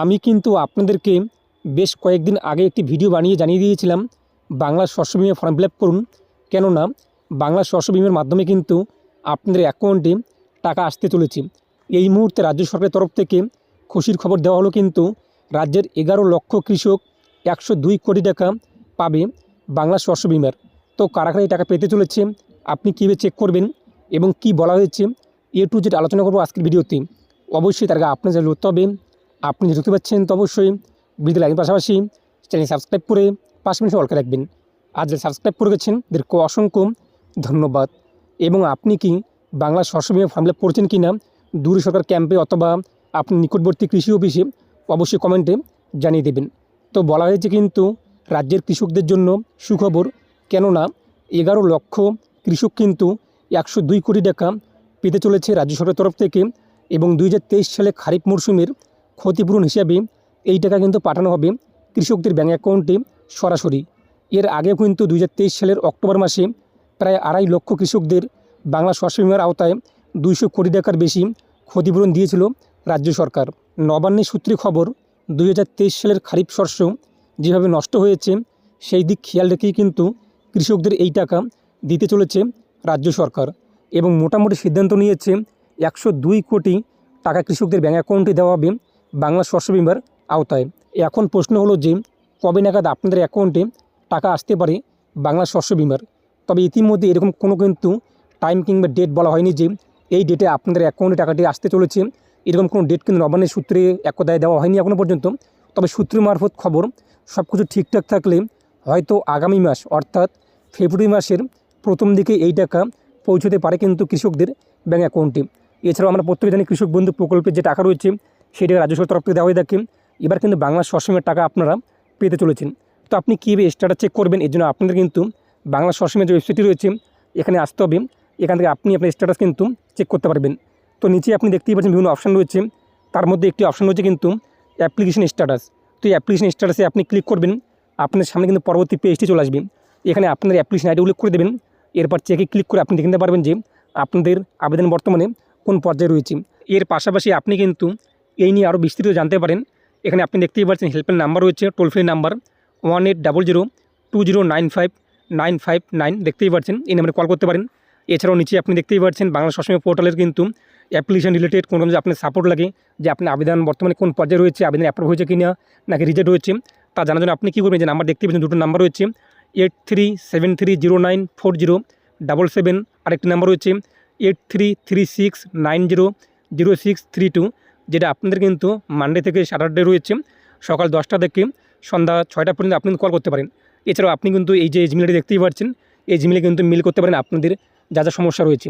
আমি কিন্তু আপনাদেরকে বেশ কয়েকদিন আগে একটি ভিডিও বানিয়ে জানিয়ে দিয়েছিলাম, বাংলা শস্য বিমা ফর্ম ফিল করুন। কেননা, বাংলা শস্য বিমার মাধ্যমে কিন্তু আপনাদের অ্যাকাউন্টে টাকা আসতে চলেছে। এই মুহূর্তে রাজ্য সরকারের তরফ থেকে খুশির খবর দেওয়া হলো কিন্তু রাজ্যের এগারো লক্ষ কৃষক একশো দুই কোটি টাকা পাবে বাংলা শস্য বিমার। তো কারা কারা এই টাকা পেতে চলেছে, আপনি কীভাবে চেক করবেন এবং কি বলা হয়েছে, এ টু জেড আলোচনা করব আজকের ভিডিওতে। অবশ্যই তার আগে আপনার হবে আপনি দেখতে পাচ্ছেন, তো অবশ্যই ভিডিও লাইনের পাশাপাশি চ্যানেল সাবস্ক্রাইব করে পাঁচ মিনিট অলকে রাখবেন। আর যারা সাবস্ক্রাইব করে গেছেন এদেরকে অসংখ্য ধন্যবাদ। এবং আপনি কি বাংলা শস্য বিমা ফর্ম ফিল আপ করেছেন কি না দূর সরকার ক্যাম্পে অথবা আপনি নিকটবর্তী কৃষি অফিসে অবশ্যই কমেন্টে জানিয়ে দেবেন। তো বলা হয়েছে কিন্তু, রাজ্যের কৃষকদের জন্য সুখবর, কেননা এগারো লক্ষ কৃষক কিন্তু একশো দুই কোটি টাকা পেতে চলেছে রাজ্য সরকারের তরফ থেকে এবং দু হাজার তেইশ সালে খারিফ মরশুমের ক্ষতিপূরণ হিসাবে এই টাকা কিন্তু পাঠানো হবে কৃষকদের ব্যাঙ্ক অ্যাকাউন্টে সরাসরি। এর আগেও কিন্তু দুই হাজার তেইশ সালের অক্টোবর মাসে প্রায় আড়াই লক্ষ কৃষকদের বাংলা শস্য বিমার আওতায় দুইশো কোটি টাকার বেশি ক্ষতিপূরণ দিয়েছিল রাজ্য সরকার। নবান্নের সূত্রে খবর দু হাজার তেইশ সালের খারিফ শস্য যেভাবে নষ্ট হয়েছে, সেই দিক খেয়াল রেখেই কিন্তু কৃষকদের এই টাকা দিতে চলেছে রাজ্য সরকার এবং মোটামুটি সিদ্ধান্ত নিয়েছে একশো দুই কোটি টাকা কৃষকদের ব্যাঙ্ক অ্যাকাউন্টে দেওয়া হবে বাংলা শস্য বিমার আওতায়। এখন প্রশ্ন হলো যে, কবে নাগাদ আপনাদের অ্যাকাউন্টে টাকা আসতে পারে বাংলা শস্য বিমার তবে ইতিমধ্যে এরকম কোনো কিন্তু টাইম কিংবা ডেট বলা হয়নি যে, এই ডেটে আপনাদের অ্যাকাউন্টে টাকাটি আসতে চলেছে। এরকম কোনো ডেট কিন্তু নবান্নের সূত্রে একদায় দেওয়া হয়নি এখনও পর্যন্ত। তবে সূত্র মারফত খবর সব কিছু ঠিকঠাক থাকলে হয়তো আগামী মাস, অর্থাৎ ফেব্রুয়ারি মাসের প্রথম দিকে এই টাকা পৌঁছতে পারে কিন্তু কৃষকদের ব্যাঙ্ক অ্যাকাউন্টে এছাড়াও আমরা প্রত্যেকে জানি কৃষক বন্ধু প্রকল্পের যে টাকা রয়েছে সেটা রাজ্য সরকার তরফ থেকে দেওয়া হয়ে থাকে এবার কিন্তু বাংলা সসমের টাকা আপনারা পেতে চলেছেন। তো আপনি কীভাবে স্ট্যাটাস চেক করবেন? এর জন্য আপনাদের কিন্তু বাংলা সসমের যে ওয়েবসাইটটি রয়েছে, এখানে আসতে হবে। এখান থেকে আপনি আপনার স্ট্যাটাস কিন্তু চেক করতে পারবেন। তো নিচে আপনি দেখতেই পাচ্ছেন বিভিন্ন অপশান রয়েছে। তার মধ্যে একটি অপশান রয়েছে কিন্তু অ্যাপ্লিকেশন স্ট্যাটাস তো এই অ্যাপ্লিকেশন স্ট্যাটাসে আপনি ক্লিক করবেন। আপনার সামনে কিন্তু পরবর্তী পেজটি চলে আসবে। এখানে আপনার অ্যাপ্লিকেশন আইডি উল্লেখ করে দেবেন। এরপর চেকে ক্লিক করে আপনি দেখতে পারবেন যে আপনাদের আবেদন বর্তমানে কোন পর্যায়ে রয়েছে। এর পাশাপাশি আপনি কিন্তু এই নিয়ে আরও বিস্তৃত জানতে পারেন। এখানে আপনি দেখতেই পাচ্ছেন হেল্পলাইন নাম্বার রয়েছে toll free number one eight double zero two zero nine five nine five nine দেখতেই পাচ্ছেন, এই নাম্বারে কল করতে পারেন। এছাড়াও নিচে আপনি দেখতেই পাচ্ছেন বাংলা সসময় পোর্টালের কিন্তু অ্যাপ্লিকেশন রিলেটেড কোনো যে আপনার সাপোর্ট লাগে, যে আপনার আবেদন বর্তমানে কোন পর্যায়ে রয়েছে, আবেদন অ্যাপ্রুভ হয়েছে কি না নাকি রিজেক্ট হয়েছে, তা জানার জন্য আপনি কী করবেন, যে নাম্বার দেখতে পাচ্ছেন দুটো নাম্বার রয়েছে eight three seven three zero nine four zero double seven আরেকটি নাম্বার রয়েছে eight three three six nine zero zero six three two যেটা আপনাদের কিন্তু মানডে থেকে স্যাটারডে রয়েছে, সকাল দশটা থেকে সন্ধ্যা ছয়টা পর্যন্ত আপনি কল করতে পারেন। এছাড়াও আপনি কিন্তু এই যে জিমেলটি দেখতেই পাচ্ছেন, এই জিমেলে কিন্তু মিল করতে পারেন আপনাদের যা যা সমস্যা রয়েছে।